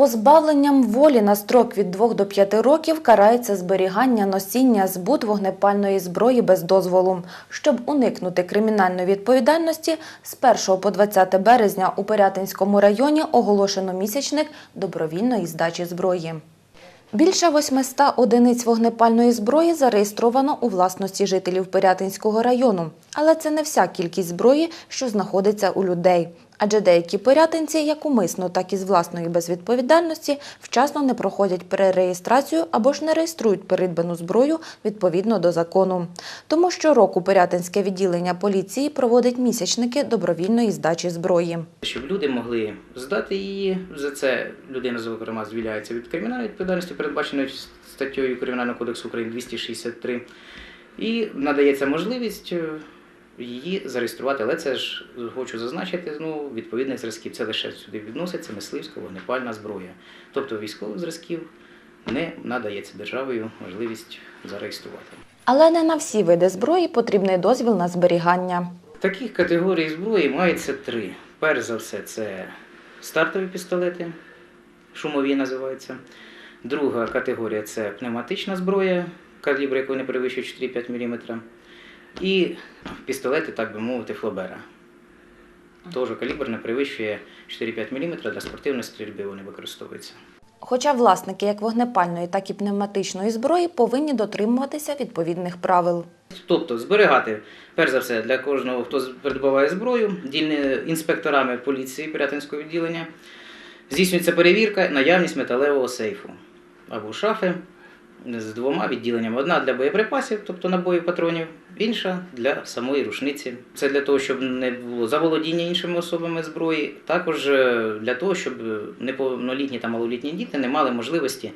Позбавленням волі на строк від 2 до 5 років карається зберігання, носіння, збут вогнепальної зброї без дозволу. Щоб уникнути кримінальної відповідальності, з 1 по 20 березня у Пирятинському районі оголошено місячник добровільної здачі зброї. Більше 800 одиниць вогнепальної зброї зареєстровано у власності жителів Пирятинського району. Але це не вся кількість зброї, що знаходиться у людей. Адже деякі пирятинці, як умисно, так і з власної безвідповідальності, вчасно не проходять перереєстрацію або ж не реєструють передбану зброю відповідно до закону. Тому щороку Пирятинське відділення поліції проводить місячники добровільної здачі зброї. Щоб люди могли здати її, за це людина, зокрема, звільняється від кримінальної відповідальності, передбаченої статтею Кримінального кодексу України 263, і надається можливість е, її зареєструвати. Але це ж хочу зазначити, ну, відповідних зразків. Це лише сюди відноситься мисливська вогнепальна зброя. Тобто військових зразків не надається державою можливість зареєструвати. Але не на всі види зброї потрібний дозвіл на зберігання. Таких категорій зброї мається три. Перш за все, це стартові пістолети, шумові називаються. Друга категорія це пневматична зброя, калібр якої не перевищує 4-5 мм. І пістолети, так би мовити, флобера. Теж калібр не перевищує 4-5 мм, для спортивної стрільби вони використовуються. Хоча власники як вогнепальної, так і пневматичної зброї повинні дотримуватися відповідних правил. Тобто зберігати, перш за все, для кожного, хто придбаває зброю, інспекторами поліції Пирятинського відділення, здійснюється перевірка наявність металевого сейфу або шафи з двома відділеннями. Одна для боєприпасів, тобто набоїв патронів, інша для самої рушниці. Це для того, щоб не було заволодіння іншими особами зброї, також е, для того, щоб неповнолітні та малолітні діти не мали можливості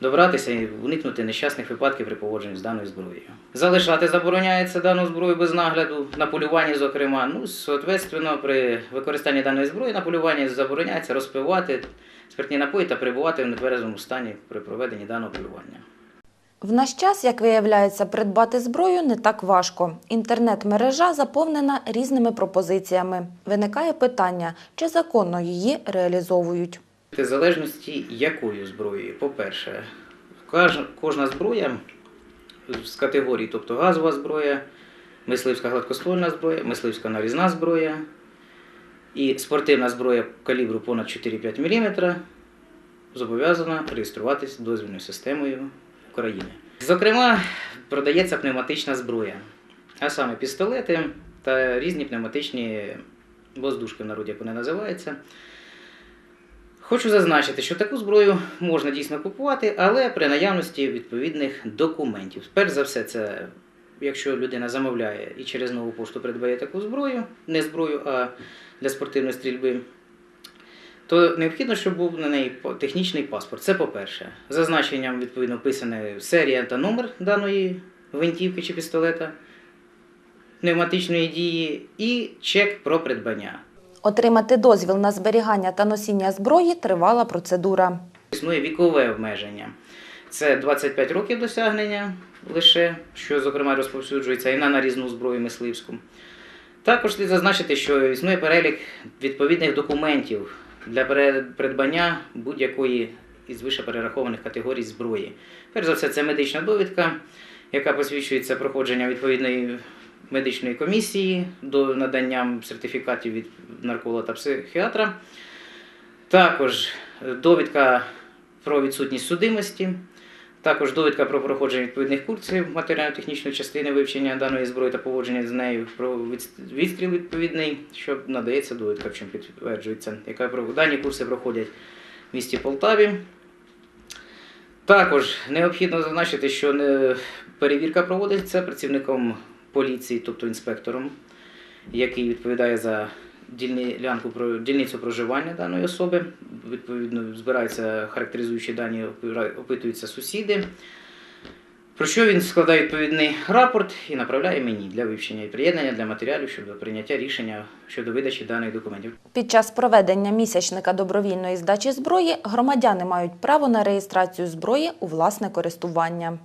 добратися і уникнути нещасних випадків при поводженні з даною зброєю. Залишати забороняється дану зброю без нагляду, на полюванні, зокрема. Ну, соответственно, при використанні даної зброї на полюванні забороняється розпивати спиртні напої та перебувати в нетверезому стані при проведенні даного полювання. В наш час, як виявляється, придбати зброю не так важко. Інтернет-мережа заповнена різними пропозиціями. Виникає питання, чи законно її реалізовують. В залежності якою зброєю. По-перше, кожна зброя з категорій, тобто газова зброя, мисливська гладкоствольна зброя, мисливська нарізна зброя і спортивна зброя калібру понад 4-5 мм зобов'язана реєструватись дозвільною системою України. Зокрема, продається пневматична зброя, а саме пістолети та різні пневматичні воздушки в народі, як вони називаються. Хочу зазначити, що таку зброю можна дійсно купувати, але при наявності відповідних документів. Перш за все, це якщо людина замовляє і через нову пошту придбає таку зброю, не зброю, а для спортивної стрільби, то необхідно, щоб був на неї технічний паспорт. Це по-перше. Зазначенням відповідно вписана серія та номер даної гвинтівки чи пістолета пневматичної дії і чек про придбання. Отримати дозвіл на зберігання та носіння зброї тривала процедура. Існує вікове обмеження. Це 25 років досягнення лише, що, зокрема, розповсюджується і на нарізну зброю мисливську. Також слід зазначити, що існує перелік відповідних документів для придбання будь-якої із вище перерахованих категорій зброї. Перш за все, це медична довідка, яка посвідчується проходженням відповідної медичної комісії до надання сертифікатів від нарколога та психіатра. Також довідка про відсутність судимості, також довідка про проходження відповідних курсів матеріально-технічної частини вивчення даної зброї та поводження з нею, про відстріл відповідний, що надається довідка, чим підтверджується, яка про- дані курси проходять в місті Полтаві. Також необхідно зазначити, що перевірка проводиться працівником поліції, тобто інспектором, який відповідає за дільнянку про дільницю проживання даної особи. Відповідно, збираються характеризуючі дані, опитуються сусіди. Про що він складає відповідний рапорт і направляє мені для вивчення і приєднання для матеріалів щодо прийняття рішення щодо видачі даних документів. Під час проведення місячника добровільної здачі зброї громадяни мають право на реєстрацію зброї у власне користування.